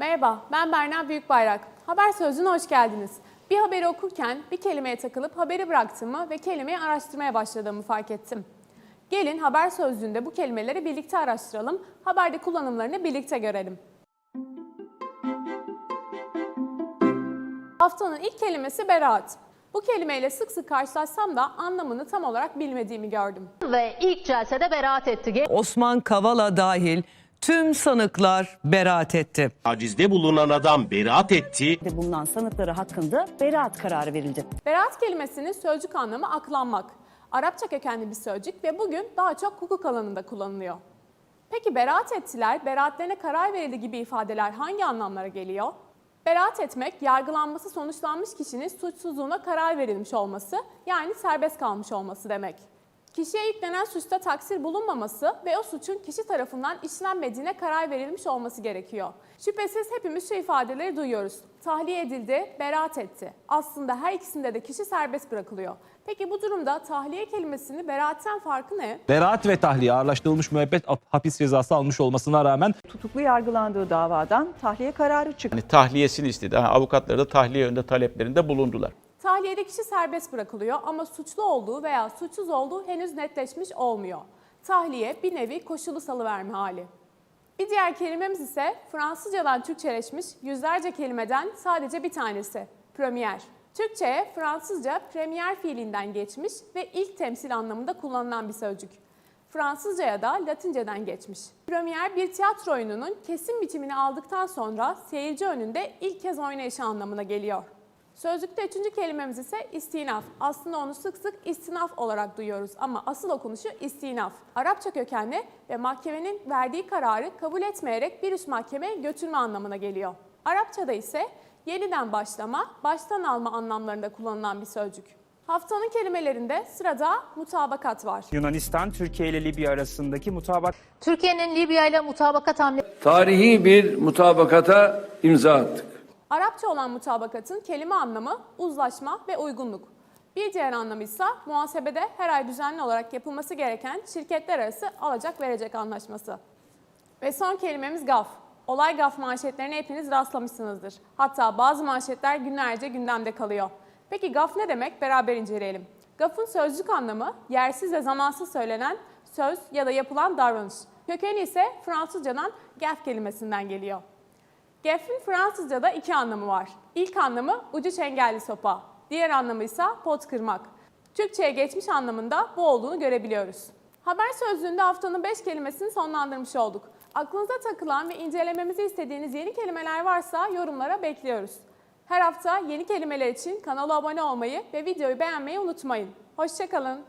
Merhaba, ben Berna Büyükbayrak. Haber Sözlüğü'ne hoş geldiniz. Bir haberi okurken bir kelimeye takılıp haberi bıraktığımı ve kelimeyi araştırmaya başladığımı fark ettim. Gelin Haber Sözlüğü'nde bu kelimeleri birlikte araştıralım, haberde kullanımlarını birlikte görelim. Haftanın ilk kelimesi beraat. Bu kelimeyle sık sık karşılaşsam da anlamını tam olarak bilmediğimi gördüm. ve ilk celsede beraat etti. Osman Kavala dahil tüm sanıklar beraat etti. Tacizde bulunan adam beraat etti. bulunan sanıkları hakkında beraat kararı verildi. Beraat kelimesinin sözcük anlamı aklanmak. Arapça kökenli bir sözcük ve bugün daha çok hukuk alanında kullanılıyor. Peki beraat ettiler, beraatlerine karar verildi gibi ifadeler hangi anlamlara geliyor? Beraat etmek, yargılanması sonuçlanmış kişinin suçsuzluğuna karar verilmiş olması, yani serbest kalmış olması demek. Kişiye yüklenen suçta taksir bulunmaması ve o suçun kişi tarafından işlenmediğine karar verilmiş olması gerekiyor. Şüphesiz hepimiz şu ifadeleri duyuyoruz. Tahliye edildi, beraat etti. Aslında her ikisinde de kişi serbest bırakılıyor. Peki bu durumda tahliye kelimesinin beraatten farkı ne? Beraat ve tahliye ağırlaştırılmış müebbet hapis cezası almış olmasına rağmen Tutuklu yargılandığı davadan tahliye kararı çıktı. Yani tahliyesini istedi. Ha, Avukatları da tahliye yönünde taleplerinde bulundular. Tahliyede kişi serbest bırakılıyor ama suçlu olduğu veya suçsuz olduğu henüz netleşmiş olmuyor. Tahliye bir nevi koşulu salıverme hali. Bir diğer kelimemiz ise Fransızcadan Türkçeleşmiş yüzlerce kelimeden sadece bir tanesi. Premier. Türkçe'ye Fransızca premier fiilinden geçmiş ve ilk temsil anlamında kullanılan bir sözcük. Fransızcaya da Latinceden geçmiş. Premier bir tiyatro oyununun kesin biçimini aldıktan sonra seyirci önünde ilk kez oynayışı anlamına geliyor. Sözlükte üçüncü kelimemiz ise istinaf. Aslında onu sık sık istinaf olarak duyuyoruz ama asıl okunuşu istinaf. Arapça kökenli ve mahkemenin verdiği kararı kabul etmeyerek bir üst mahkemeye götürme anlamına geliyor. Arapçada ise yeniden başlama, baştan alma anlamlarında kullanılan bir sözcük. Haftanın kelimelerinde sırada mutabakat var. Yunanistan, Türkiye ile Libya arasındaki mutabak Türkiye'nin Libya ile mutabakat hamlesi tarihi bir mutabakata imza attık. Arapça olan mutabakatın kelime anlamı uzlaşma ve uygunluk. Bir diğer anlamı ise muhasebede her ay düzenli olarak yapılması gereken şirketler arası alacak verecek anlaşması. Ve son kelimemiz gaf. Olay gaf manşetlerine hepiniz rastlamışsınızdır. Hatta bazı manşetler günlerce gündemde kalıyor. Peki gaf ne demek? Beraber inceleyelim. Gafın sözcük anlamı yersiz ve zamansız söylenen söz ya da yapılan davranış. Kökeni ise Fransızcadan gaf kelimesinden geliyor. Gef'in Fransızca'da iki anlamı var. İlk anlamı ucu çengelli sopa. Diğer anlamı ise pot kırmak. Türkçe'ye geçmiş anlamında bu olduğunu görebiliyoruz. Haber sözlüğünde haftanın 5 kelimesini sonlandırmış olduk. Aklınıza takılan ve incelememizi istediğiniz yeni kelimeler varsa yorumlara bekliyoruz. Her hafta yeni kelimeler için kanala abone olmayı ve videoyu beğenmeyi unutmayın. Hoşçakalın.